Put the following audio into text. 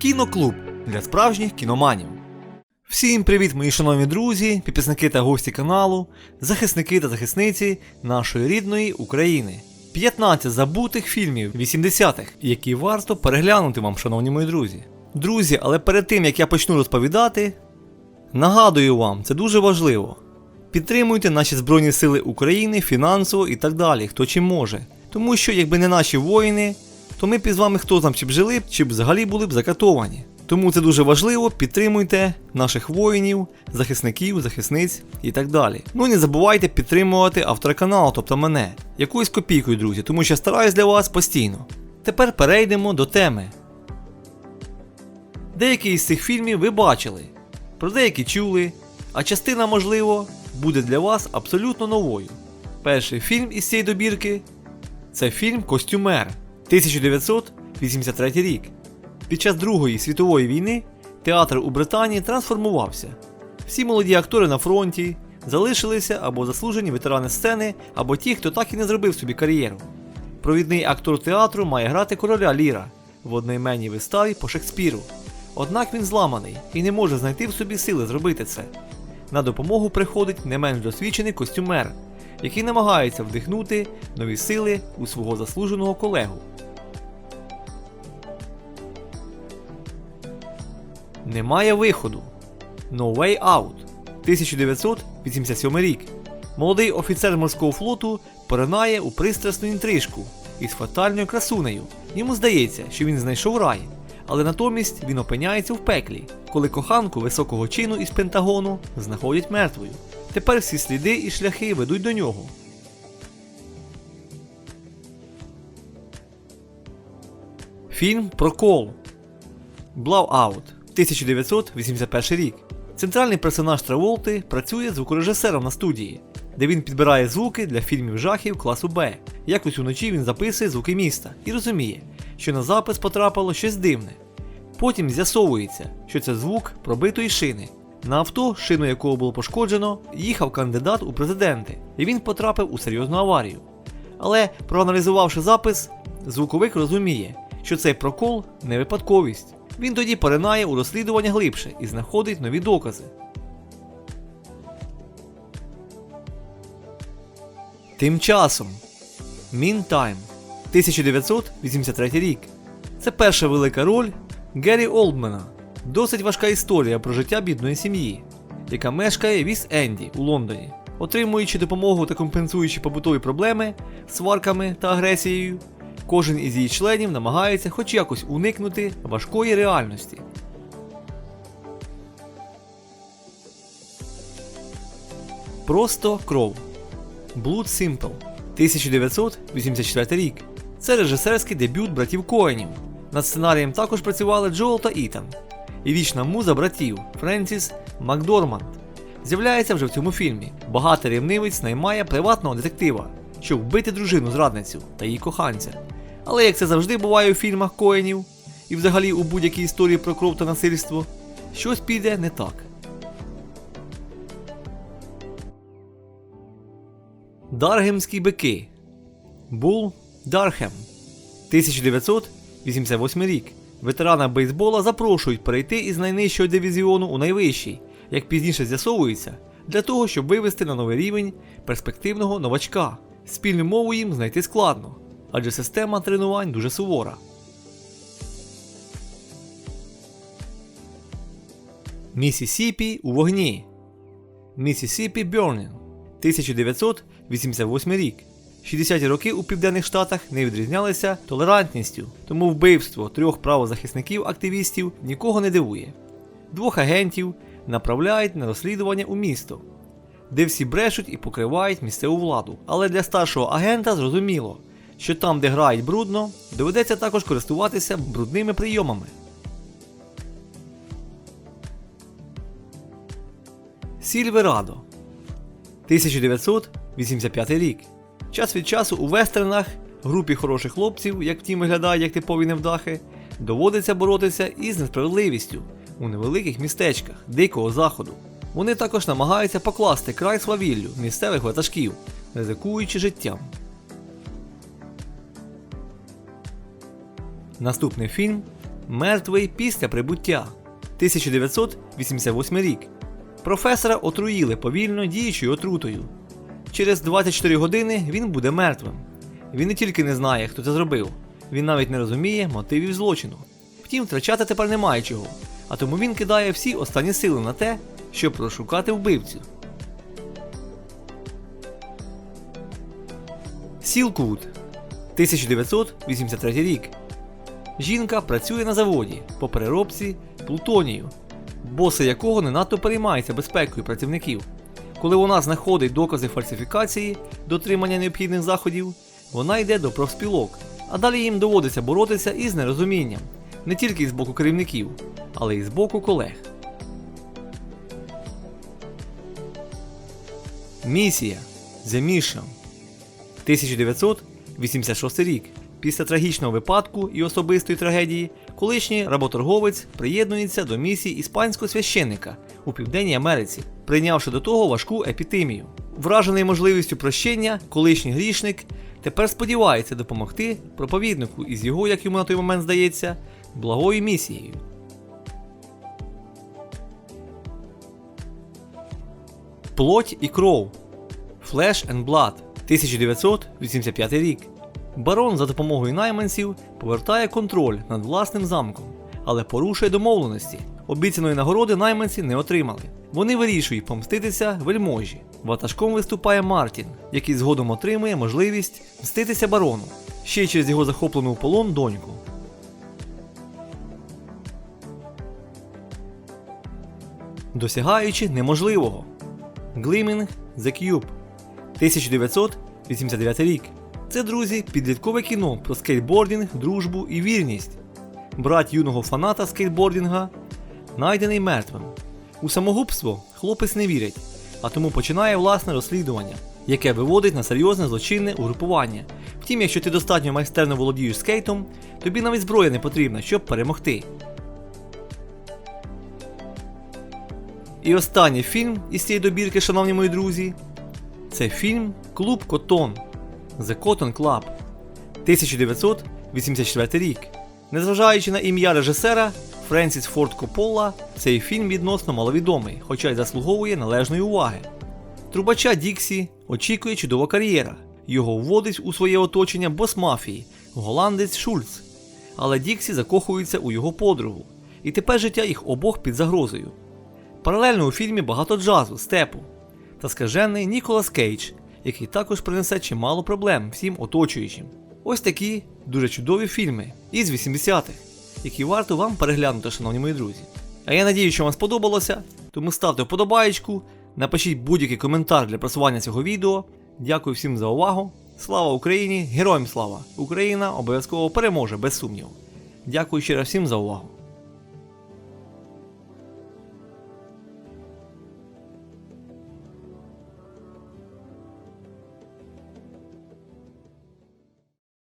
Кіноклуб для справжніх кіноманів. Всім привіт, мої шановні друзі, підписники та гості каналу, захисники та захисниці нашої рідної України. 15 забутих фільмів 80-х, які варто переглянути вам, шановні мої друзі. Друзі, але перед тим як я почну розповідати, нагадую вам, це дуже важливо. Підтримуйте наші Збройні Сили України фінансово і так далі, хто чим може. Тому що, якби не наші воїни, то ми б із вами хто там чи б жили чи б взагалі були б закатовані. Тому це дуже важливо, підтримуйте наших воїнів, захисників, захисниць і так далі. Ну і не забувайте підтримувати автора каналу, тобто мене, якоюсь копійкою, друзі, тому що я стараюсь для вас постійно. Тепер перейдемо до теми. Деякі із цих фільмів ви бачили, про деякі чули, а частина, можливо, буде для вас абсолютно новою. Перший фільм із цієї добірки це фільм Костюмер 1983 рік. Під час Другої світової війни театр у Британії трансформувався. Всі молоді актори на фронті залишилися або заслужені ветерани сцени, або ті, хто так і не зробив собі кар'єру. Провідний актор театру має грати короля Ліра в одноіменній виставі по Шекспіру. Однак він зламаний і не може знайти в собі сили зробити це. На допомогу приходить не менш досвідчений костюмер, який намагається вдихнути нові сили у свого заслуженого колегу. Немає виходу. No Way Out 1987 рік. Молодий офіцер морського флоту поринає у пристрасну інтрижку із фатальною красунею. Йому здається, що він знайшов рай, але натомість він опиняється в пеклі, коли коханку високого чину із Пентагону знаходять мертвою. Тепер всі сліди і шляхи ведуть до нього. Фільм Прокол Blowout 1981 рік. Центральний персонаж Траволти працює звукорежисером на студії, де він підбирає звуки для фільмів жахів класу Б. Якось уночі він записує звуки міста і розуміє, що на запис потрапило щось дивне. Потім з'ясовується, що це звук пробитої шини. На авто, шину якого було пошкоджено, їхав кандидат у президенти, і він потрапив у серйозну аварію. Але проаналізувавши запис, звуковик розуміє, що цей прокол не випадковість. Він тоді поринає у розслідування глибше і знаходить нові докази. Тим часом Meantime 1983 рік. Це перша велика роль Геррі Олдмена. Досить важка історія про життя бідної сім'ї, яка мешкає в Іст Енді у Лондоні, отримуючи допомогу та компенсуючи побутові проблеми сварками та агресією. Кожен із її членів намагається хоч якось уникнути важкої реальності. Просто кров. Blood Simple 1984 рік. Це режисерський дебют братів Коенів. Над сценарієм також працювали Джоел та Ітан. І вічна муза братів Френсіс Макдорманд з'являється вже в цьому фільмі. Багатий рівнивець наймає приватного детектива, щоб вбити дружину зрадницю та її коханця. Але як це завжди буває у фільмах Коенів і взагалі у будь-якій історії про кров та насильство, щось піде не так. Даргемські бики. Бул Дархем. 1988 рік. Ветерана бейсбола запрошують перейти із найнижчого дивізіону у найвищий, як пізніше з'ясовується, для того, щоб вивести на новий рівень перспективного новачка. Спільну мову їм знайти складно, адже система тренувань дуже сувора. Місісіпі у вогні. Місісіпі Burning 1988 рік. 60-ті роки у південних штатах не відрізнялися толерантністю, тому вбивство трьох правозахисників-активістів нікого не дивує. Двох агентів направляють на розслідування у місто, де всі брешуть і покривають місцеву владу. Але для старшого агента зрозуміло, що там, де грають брудно, доведеться також користуватися брудними прийомами. Сільверадо 1985 рік. Час від часу у вестернах групі хороших хлопців, як втім виглядають як типові невдахи, доводиться боротися із несправедливістю у невеликих містечках Дикого Заходу. Вони також намагаються покласти край свавіллю місцевих ватажків, ризикуючи життям. Наступний фільм Мертвий після прибуття 1988 рік. Професора отруїли повільно діючою отрутою. Через 24 години він буде мертвим. Він не тільки не знає, хто це зробив, він навіть не розуміє мотивів злочину. Втім, втрачати тепер немає чого, а тому він кидає всі останні сили на те, щоб розшукати вбивцю. Сілквуд 1983 рік. Жінка працює на заводі по переробці плутонію, боси якого не надто переймається безпекою працівників. Коли вона знаходить докази фальсифікації, дотримання необхідних заходів, вона йде до профспілок, а далі їм доводиться боротися із нерозумінням не тільки з боку керівників, але й з боку колег. Місія The Mission 1986 рік. Після трагічного випадку і особистої трагедії, колишній работорговець приєднується до місії іспанського священника у Південній Америці, прийнявши до того важку епідемію. Вражений можливістю прощення, колишній грішник тепер сподівається допомогти проповіднику із його, як йому на той момент здається, благою місією. Плоть і кров Flesh and Blood 1985 рік. Барон за допомогою найманців повертає контроль над власним замком, але порушує домовленості. Обіцяної нагороди найманці не отримали. Вони вирішують помститися вельможі. Ватажком виступає Мартін, який згодом отримує можливість мститися барону, ще через його захоплену в полон доньку. Досягаючи неможливого. Gleaming the Cube 1989 рік. Це, друзі, підліткове кіно про скейтбординг, дружбу і вірність. Брат юного фаната скейтбординга найдений мертвим. У самогубство хлопець не вірить, а тому починає власне розслідування, яке виводить на серйозне злочинне угрупування. Втім, якщо ти достатньо майстерно володієш скейтом, тобі навіть зброя не потрібна, щоб перемогти. І останній фільм із цієї добірки, шановні мої друзі, це фільм Клуб Котон The Cotton Club 1984 рік. Незважаючи на ім'я режисера Френсіс Форд Коппола, цей фільм відносно маловідомий, хоча й заслуговує належної уваги. Трубача Діксі очікує чудова кар'єра. Його вводить у своє оточення бос мафії, голландець Шульц. Але Діксі закохується у його подругу, і тепер життя їх обох під загрозою. Паралельно у фільмі багато джазу, степу та скажений Ніколас Кейдж, який також принесе чимало проблем всім оточуючим. Ось такі дуже чудові фільми із 80-х, які варто вам переглянути, шановні мої друзі. А я надію, що вам сподобалося, тому ставте вподобаєчку, напишіть будь-який коментар для просування цього відео. Дякую всім за увагу. Слава Україні! Героям слава! Україна обов'язково переможе без сумніву. Дякую ще раз всім за увагу.